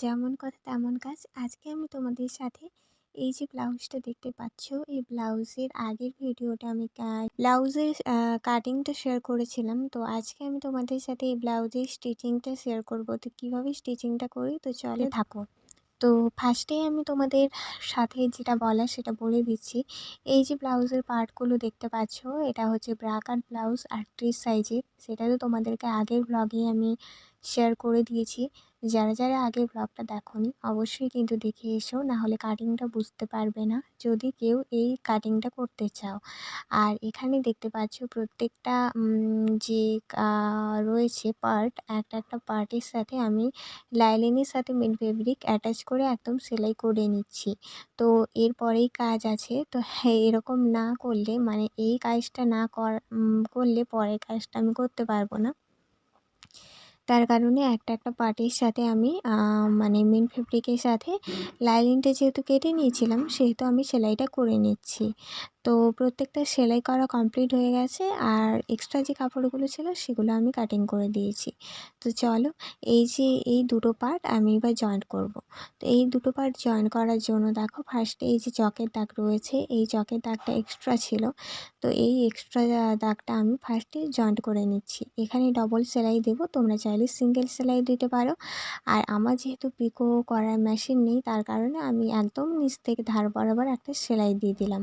যেমন কথা তেমন কাজ। আজকে আমি তোমাদের সাথে এই যে ব্লাউজটা দেখতে পাচ্ছ, এই ব্লাউজের আগের ভিডিওটা আমি ব্লাউজের কাটিংটা শেয়ার করেছিলাম। তো আজকে আমি তোমাদের সাথে এই ব্লাউজের স্টিচিংটা শেয়ার করব। তো কীভাবে স্টিচিংটা করি? তো চলে থাকো। তো ফার্স্টেই আমি তোমাদের সাথে যেটা বলা সেটা বলে দিচ্ছি। এই যে ব্লাউজের পার্টগুলো দেখতে পাচ্ছ, এটা হচ্ছে ব্রাকার ব্লাউজ আটত্রিশ সাইজের সেটা তো তোমাদেরকে আগের ব্লগে আমি শেয়ার করে দিয়েছি। যারা যারা আগের ব্লগটা দেখোনি, অবশ্যই কিন্তু দেখে এসো না হলে কাটিংটা বুঝতে পারবে না। যদি কেউ এই কাটিংটা করতে চাও, আর এখানে দেখতে পাচ্ছ প্রত্যেকটা যে রয়েছে পার্ট একটা একটা পার্টের সাথে আমি লাইলিনের সাথে মিড ফেব্রিক অ্যাটাচ করে একদম সেলাই করে নিচ্ছি। তো এরপরেই কাজ আছে। তো হ্যাঁ এরকম না করলে মানে এই কাজটা না কর করলে পরের কাজটা আমি করতে পারব না। তার কারণে একটা একটা পার্টির সাথে আমি মানে মেন ফেব্রিকের সাথে লাইনিংটা যেহেতু কেটে নিয়েছিলাম সেহেতু আমি সেলাইটা করে নিচ্ছি। তো প্রত্যেকটা সেলাই করা কমপ্লিট হয়ে গেছে আর এক্সট্রা যে কাপড়গুলো ছিল সেগুলো আমি কাটিং করে দিয়েছি। তো চলো এই যে এই দুটো পার্ট আমি এবার জয়েন্ট করব। তো এই দুটো পার্ট জয়েন করার জন্য দেখো ফার্স্টে এই যে চকের দাগ রয়েছে, এই চকের দাগটা এক্সট্রা ছিল। তো এই এক্সট্রা দাগটা আমি ফার্স্টে জয়েন্ট করে নিচ্ছি। এখানে ডবল সেলাই দেবো, তোমরা চাইলে সিঙ্গেল সেলাই দিতে পারো। আর আমার যেহেতু পিকো করার মেশিন নেই, তার কারণে আমি একদম নিচ থেকে ধার বরাবর একটা সেলাই দিয়ে দিলাম।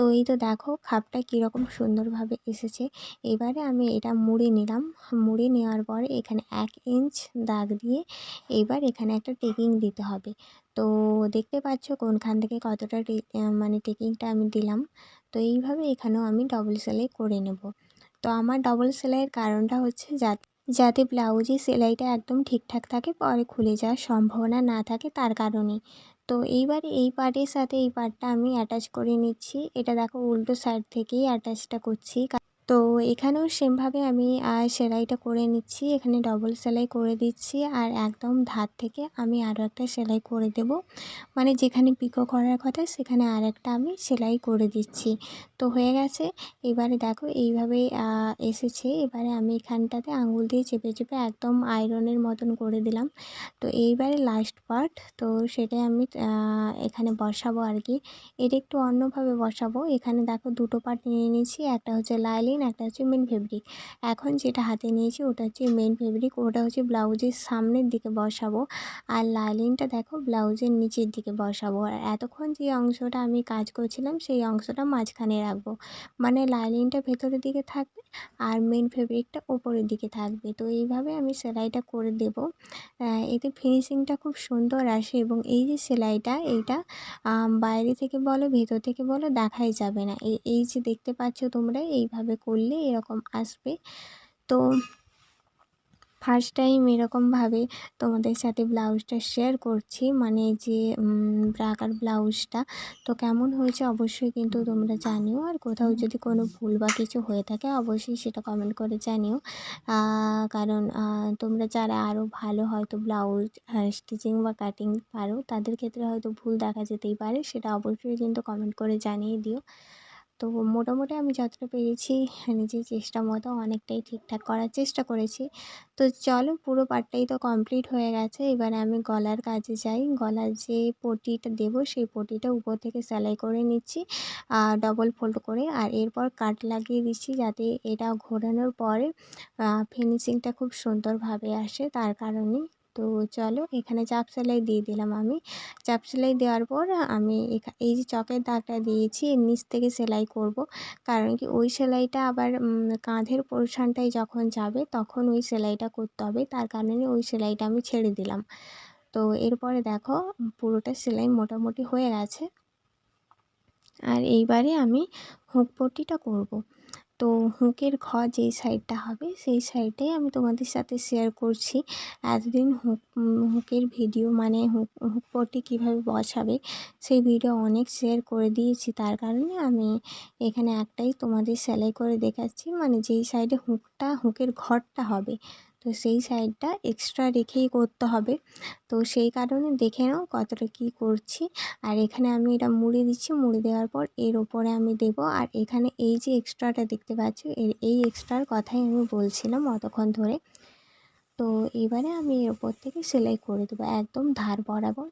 তো এই তো দেখো খাপটা কীরকম সুন্দরভাবে এসেছে। এবারে আমি এটা মুড়ে নিলাম। মুড়ে নেওয়ার পরে এখানে এক ইঞ্চ দাগ দিয়ে এবার এখানে একটা টেকিং দিতে হবে। তো দেখতে পাচ্ছ কোনখান থেকে কতটা মানে টেকিংটা আমি দিলাম। তো এইভাবে এখানেও আমি ডবল সেলাই করে নেব। তো আমার ডবল সেলাইয়ের কারণটা হচ্ছে যাতে যাতে ব্লাউজে সেলাইটা একদম ঠিকঠাক থাকে, পরে খুলে যাওয়ার সম্ভাবনা না থাকে তার কারণে। তো এইবার এই পার্টের সাথে এই পার্টটা আমি অ্যাটাচ করে নিচ্ছি। এটা দেখো উল্টো সাইড থেকেই অ্যাটাচটা করছি। তো এখানেও সেমভাবে আমি সেলাইটা করে নিচ্ছি। এখানে ডবল সেলাই করে দিচ্ছি আর একদম ধার থেকে আমি আরও একটা সেলাই করে দেব। মানে যেখানে পিকো করার কথা সেখানে আর একটা আমি সেলাই করে দিচ্ছি। তো হয়ে গেছে। এবারে দেখো এইভাবে এসেছে। এবারে আমি এখানটাতে আঙুল দিয়ে চেপে চেপে একদম আয়রনের মতন করে দিলাম। তো এইবারে লাস্ট পার্ট তো সেটাই আমি এখানে বসাবো আর কি। এটা একটু অন্যভাবে বসাবো। এখানে দেখো দুটো পার্ট নিয়ে নিয়েছি। একটা হচ্ছে লাইলিন একটা হচ্ছে মেন ফেব্রিক এখন যেটা হাতে নিয়েছি ওটা হচ্ছে মেন ফেব্রিক ওটা হচ্ছে ব্লাউজের সামনের দিকে বসাবো। আর লাইলিনটা দেখো ব্লাউজের নিচের দিকে বসাবো। আর এতক্ষণ যে অংশটা আমি কাজ করছিলাম সেই অংশটা মাঝখানে রাখব। মানে লাইলিনটা ভেতরের দিকে থাকবে আর মেন ফেব্রিকটা ওপরের দিকে থাকবে। তো এইভাবে আমি সেলাইটা করে দেব। এতে ফিনিশিংটা খুব সুন্দর আসে এবং এই যে সেলাইটা, এইটা বাইরে থেকে বলো, ভেতর থেকে বলো, দেখাই যাবে না। এই যে দেখতে পাচ্ছ তোমরা, এইভাবে করলে এরকম আসবে। তো ফার্স্ট টাইম এরকমভাবে তোমাদের সাথে ব্লাউজটা শেয়ার করছি। মানে যে ব্রাকার ব্লাউজটা। তো কেমন হয়েছে অবশ্যই কিন্তু তোমরা জানিও। আর কোথাও যদি কোনো ভুল বা কিছু হয়ে থাকে অবশ্যই সেটা কমেন্ট করে জানিও। কারণ তোমরা যারা আরও ভালো হয়তো ব্লাউজ স্টিচিং বা কাটিং পারো, তাদের ক্ষেত্রে হয়তো ভুল দেখা যেতেই পারে। সেটা অবশ্যই কিন্তু কমেন্ট করে জানিয়ে দিও। তো মোটামুটি আমি যতটা পেরেছি নিজের চেষ্টা মতো অনেকটাই ঠিকঠাক করার চেষ্টা করেছি। তো চলো পুরো পার্টটাই তো কমপ্লিট হয়ে গেছে, এবারে আমি গলার কাজে যাই। গলার যে পটিটা দেব সেই পটিটা উপর থেকে সেলাই করে নিচ্ছি আর ডবল ফোল্ড করে। আর এরপর কাট লাগিয়ে দিচ্ছি যাতে এটা ঘোরানোর পরে ফিনিশিংটা খুব সুন্দরভাবে আসে। তার কারণেই তো চলো এখানে চাপ সেলাই দিয়ে দিলাম আমি। চাপ সেলাই দেওয়ার পর আমি এই যে চকের দাগটা দিয়েছি এর নিচ থেকে সেলাই করব। কারণ কি ওই সেলাইটা আবার কাঁধের পোর্শনটায় যখন যাবে তখন ওই সেলাইটা করতে হবে। তার কারণে ওই সেলাইটা আমি ছেড়ে দিলাম। তো এরপরে দেখো, পুরোটা সেলাই মোটামুটি হয়ে গেছে। আর এইবারে আমি হুক পট্টিটা করব। তো হুঁকের ঘর যে সাইডটা হবে, সেই সাইডটাই আমি তোমাদের সাথে শেয়ার করছি এতদিন হুঁক, হুঁকের ভিডিও মানে হুঁক হুঁকপটি কীভাবে বসাবে, সেই ভিডিও অনেক শেয়ার করে দিয়েছি। তার কারণে আমি এখানে একটাই তোমাদের সেলাই করে দেখাচ্ছি মানে যেই সাইডে হুঁকটা, হুঁকের ঘরটা হবে। তো সেই সাইডটা এক্সট্রা রেখেই করতে হবে। তো সেই কারণে দেখে নাও কতটা কি করছি। আর এখানে আমি এটা মুড়ে দিচ্ছি, মুড়ে দেওয়ার পর এর ওপরে আমি দেব। আর এখানে এই যে এক্সট্রাটা দেখতে পাচ্ছ এই এক্সট্রার কথাই আমি বলছিলাম অতক্ষণ ধরে। তো এবারে আমি এর ওপর থেকে সেলাই করে দেবো, একদম ধার বরাবর।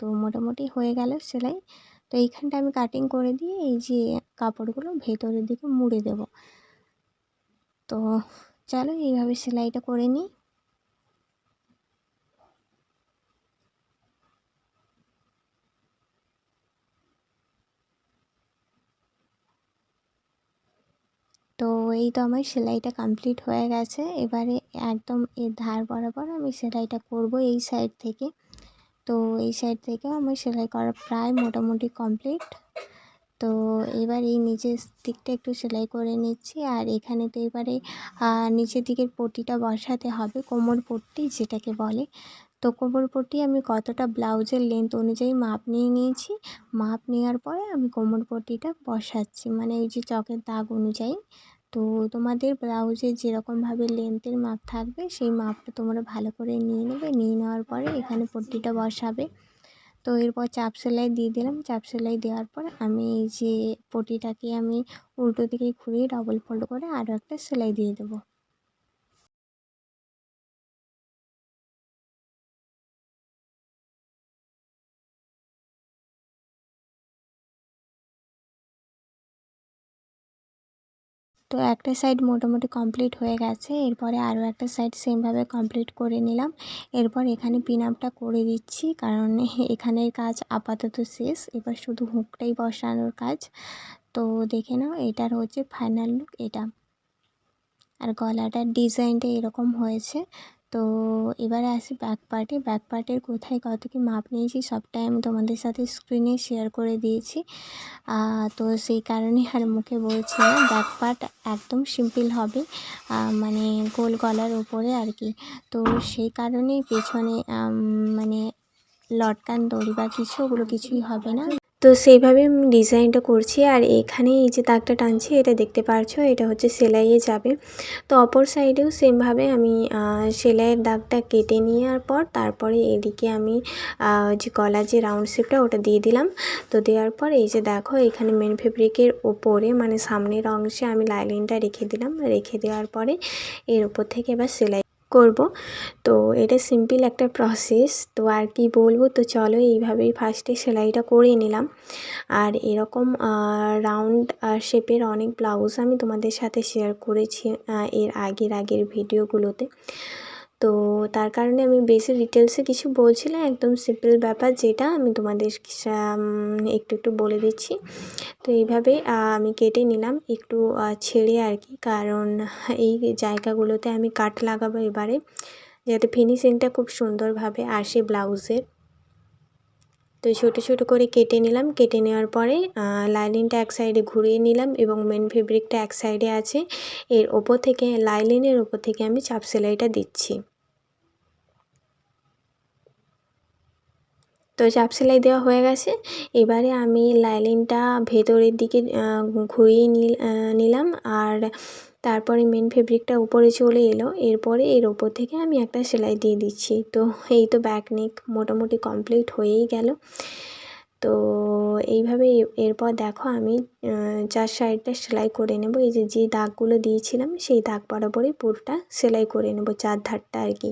তো মোটামুটি হয়ে গেল সেলাই। তো এইখানটা আমি কাটিং করে দিয়ে এই যে কাপড়গুলো ভেতরের দিকে মুড়ে দেব। তো চলো এইভাবে সেলাইটা করে নিই। তো এই তো আমার সেলাইটা কমপ্লিট হয়ে গেছে। এবারে একদম এর ধার বরাবর আমি সেলাইটা করব এই সাইড থেকে। তো এই সাইড থেকেও আমার সেলাই করা প্রায় মোটামুটি কমপ্লিট। তো এবার এই নিচের দিকটা একটু সেলাই করে নিচ্ছি। আর এখানে তো এবারে নিচের দিকের পটিটা বসাতে হবে কোমর পট্টি যেটাকে বলে। তো কোমর পট্টি আমি কতটা ব্লাউজের লেন্থ অনুযায়ী মাপ নিয়ে নিয়েছি, মাপ নেওয়ার পরে আমি কোমর পট্টিটা বসাচ্ছি। মানে এই যে চকের দাগ অনুযায়ী। তো তোমাদের ব্লাউজে যেরকমভাবে লেন্থের মাপ থাকবে, সেই মাপটা তোমরা ভালো করে নিয়ে নেবে। নিয়ে নেওয়ার পরে এখানে পট্টিটা বসাবে। তো এরপর চাপ সেলাই দিয়ে দিলাম। চাপ সেলাই দেওয়ার পর আমি এই যে পটিটাকে আমি উল্টো দিকে ঘুরিয়ে ডবল ফোল্ড করে আরও একটা সেলাই দিয়ে দেবো। তো একটা সাইড মোটামুটি কমপ্লিট হয়ে গেছে, এরপরে আরও একটা সাইড সেমভাবে কমপ্লিট করে নিলাম। এরপর এখানে পিন আপটা করে দিচ্ছি, কারণ এখানের কাজ আপাতত শেষ, এবার শুধু হুঁকটাই বসানোর কাজ। তো দেখে নাও, এটার হচ্ছে ফাইনাল লুক এটা। আর গলাটার ডিজাইনটা এরকম হয়েছে। তো এবারে আসি ব্যাক পার্টে ব্যাক পার্টের কোথায় কত কি মাপ নিয়েছি সবটাই আমি তোমাদের সাথে স্ক্রিনে শেয়ার করে দিয়েছি। তো সেই কারণে আর মুখে বলছি না। ব্যাক পার্ট একদম সিম্পল হবে। মানে গোল গলার ওপরে আর কি। তো সেই কারণেই পেছনে মানে লটকান দড়ি বা কিছু ওগুলো কিছুই হবে না। তো সেইভাবে আমি ডিজাইনটা করছি আর এখানে এই যে দাগটা টানছি, এটা দেখতে পারছ, এটা হচ্ছে সেলাইয়ে যাবে। তো অপর সাইডেও সেমভাবে আমি সেলাইয়ের দাগটা কেটে নেওয়ার পর তারপরে এদিকে আমি যে গলার যে রাউন্ড শেপটা ওটা দিয়ে দিলাম। তো দেওয়ার পর এই যে দেখো, এখানে মেন ফেব্রিকের ওপরে মানে সামনের অংশে আমি লাইলিনটা রেখে দিলাম। রেখে দেওয়ার পরে এর ওপর থেকে এবার সেলাই করব। তো এটা সিম্পল একটা প্রসেস তো আর কি বলব? তো চলো এইভাবেই ফার্স্টে সেলাইটা করে নিলাম। আর এরকম রাউন্ড শেপের অনেক ব্লাউজ আমি তোমাদের সাথে শেয়ার করেছি এর আগের আগের ভিডিওগুলোতে তো তার কারণে আমি বেশি ডিটেলসে কিছু বলছিলাম একদম সিম্পল ব্যাপার যেটা আমি তোমাদের একটু একটু বলে দিচ্ছি। তো এইভাবে আমি কেটে নিলাম একটু ছেড়ে আর কি। কারণ এই জায়গাগুলোতে আমি কাট লাগাবো এবারে, যাতে ফিনিশিংটা খুব সুন্দরভাবে আসে ব্লাউজের তো ছোটো ছোটো করে কেটে নিলাম। কেটে নেওয়ার পরে লাইলিনটা এক সাইডে ঘুরিয়ে নিলাম এবং মেন ফেব্রিকটা এক সাইডে আছে। এর ওপর থেকে, লাইলিনের ওপর থেকে আমি চাপ সেলাইটা দিচ্ছি। তো চাপ সেলাই দেওয়া হয়ে গেছে। এবারে আমি লাইলিনটা ভেতরের দিকে ঘুরিয়ে নিলাম আর তারপরে মেন ফেব্রিকটা উপরে চলে এলো। এরপরে এর ওপর থেকে আমি একটা সেলাই দিয়ে দিচ্ছি। তো এই তো ব্যাক নেক মোটামুটি কমপ্লিট হয়েই গেল। তো এইভাবে এরপর দেখো আমি চার সাইডটা সেলাই করে নেব। এই যে যে দাগগুলো দিয়েছিলাম, সেই দাগ বরাবরই পুরোটা সেলাই করে নেব, চার ধারটা আর কি।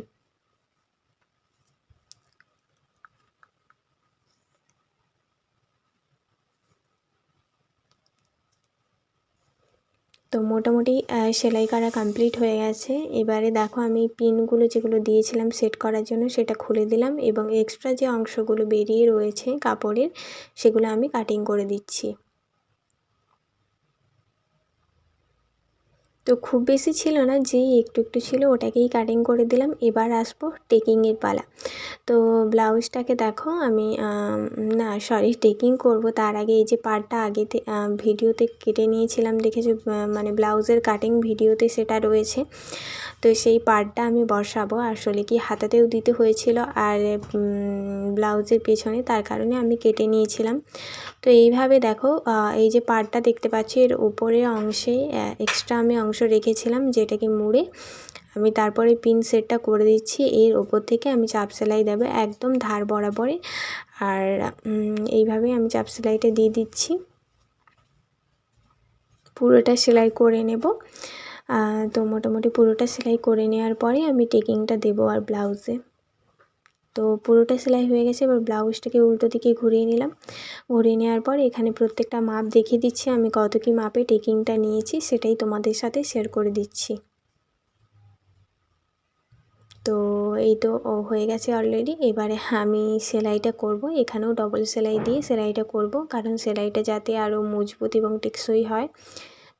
তো মোটামুটি সেলাই করা কমপ্লিট হয়ে গেছে। এবারে দেখো আমি পিনগুলো যেগুলো দিয়েছিলাম সেট করার জন্য সেটা খুলে দিলাম এবং এক্সট্রা যে অংশগুলো বেরিয়ে রয়েছে কাপড়ের, সেগুলো আমি কাটিং করে দিচ্ছি। তো খুব বেশি ছিল না, যেই একটু একটু ছিল ওটাকেই কাটিং করে দিলাম। এবার আসব টেকিংয়ের পালা। তো ব্লাউজটাকে দেখো, আমি না সরি টেকিং করব। তার আগে এই যে পার্টটা আগে ভিডিওতে কেটে নিয়েছিলাম, দেখেছ? মানে ব্লাউজের কাটিং ভিডিওতে সেটা রয়েছে। তো সেই পার্টটা আমি বসাবো। আসলে কি হাতাতেও দিতে হয়েছিল। আর ব্লাউজের পেছনে, তার কারণে আমি কেটে নিয়েছিলাম। তো এইভাবে দেখো এই যে পার্টটা দেখতে পাচ্ছি, এর উপরের অংশে এক্সট্রা আমি অংশ রেখেছিলাম যেটাকে মুড়ে। আমি তারপরে পিন সেটটা করে দিচ্ছি, এর ওপর থেকে আমি চাপ সেলাই দেবো একদম ধার বরাবরে। আর এইভাবে আমি চাপ সেলাইটা দিয়ে দিচ্ছি। পুরোটা সেলাই করে নেব। তো মোটামুটি পুরোটা সেলাই করে নেওয়ার পরে আমি টেকিংটা দেবো আর ব্লাউজে। তো পুরোটা সেলাই হয়ে গেছে, এবার ব্লাউজটাকে উল্টো দিকে ঘুরিয়ে নিলাম। ঘুরিয়ে নেওয়ার পর এখানে প্রত্যেকটা মাপ দেখিয়ে দিচ্ছি, আমি কত কী মাপে টেকিংটা নিয়েছি, সেটাই তোমাদের সাথে শেয়ার করে দিচ্ছি। তো এই তো ও হয়ে গেছে অলরেডি এবারে আমি সেলাইটা করব, এখানেও ডবল সেলাই দিয়ে সেলাইটা করব, কারণ সেলাইটা যাতে আরও মজবুত এবং টেকসই হয়।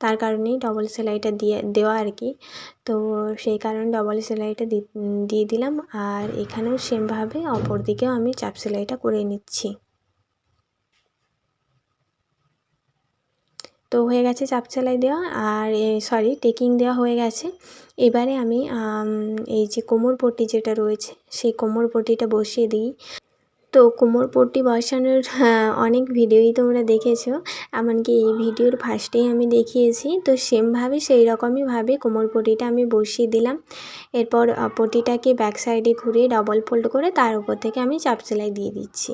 তার কারণেই ডবল সেলাইটা দিয়ে, দেওয়া আর কি তো সেই কারণে ডবল সেলাইটা দিয়ে দিলাম। আর এখানেও সেমভাবে অপর দিকেও আমি চাপ সেলাইটা করে নিচ্ছি। তো হয়ে গেছে চাপ সেলাই দেওয়া। আর সরি টেকিং দেওয়া হয়ে গেছে। এবারে আমি, এই যে কোমর পট্টি যেটা রয়েছে, সেই কোমর পট্টিটা বসিয়ে দিই। তো কোমর পট্টি বসানোর অনেক ভিডিওই তোমরা দেখেছ। এমনকি এই ভিডিওর ফার্স্টেই আমি দেখিয়েছি। তো সেমভাবে সেই রকমইভাবে কোমর পট্টিটা আমি বসিয়ে দিলাম। এরপর পট্টিটাকে ব্যাক সাইডে ঘুরিয়ে ডবল ফোল্ড করে তার উপর থেকে আমি চাপ সেলাই দিয়ে দিচ্ছি।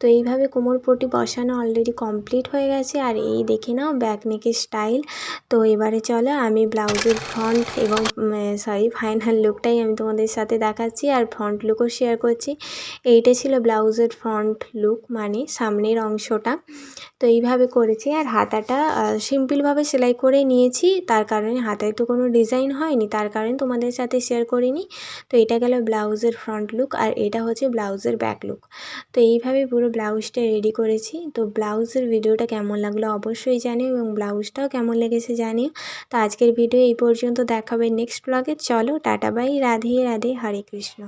তো এইভাবে কোমর পট্টি বসানো অলরেডি কমপ্লিট হয়ে গেছে। আর এই দেখে নাও ব্যাক নেকের স্টাইল তো এবারে চলো, আমি ব্লাউজের ফ্রন্ট এবং সরি ফাইনাল লুকটাই আমি তোমাদের সাথে দেখাচ্ছি। আর ফ্রন্ট লুকও শেয়ার করছি। এইটা ছিল ব্লাউজের ফ্রন্ট লুক মানে সামনের অংশটা। তো এইভাবে করেছি আর হাতাটা সিম্পলভাবে সেলাই করে নিয়েছি। তার কারণে হাতায় তো কোনো ডিজাইন হয়নি, তার কারণে তোমাদের সাথে শেয়ার করিনি। তো এটা গেল ব্লাউজের ফ্রন্ট লুক আর এটা হচ্ছে ব্লাউজের ব্যাক লুক তো এইভাবে পুরো ব্লাউজটা রেডি করেছি। তো ব্লাউজের ভিডিওটা কেমন লাগল অবশ্যই জানিও এবং ব্লাউজটাও কেমন লেগেছে জানিও। তো আজকের ভিডিও এই পর্যন্ত, দেখাবে নেক্সট ব্লগে চলো, টাটা বাই রাধে রাধে, হরে কৃষ্ণ।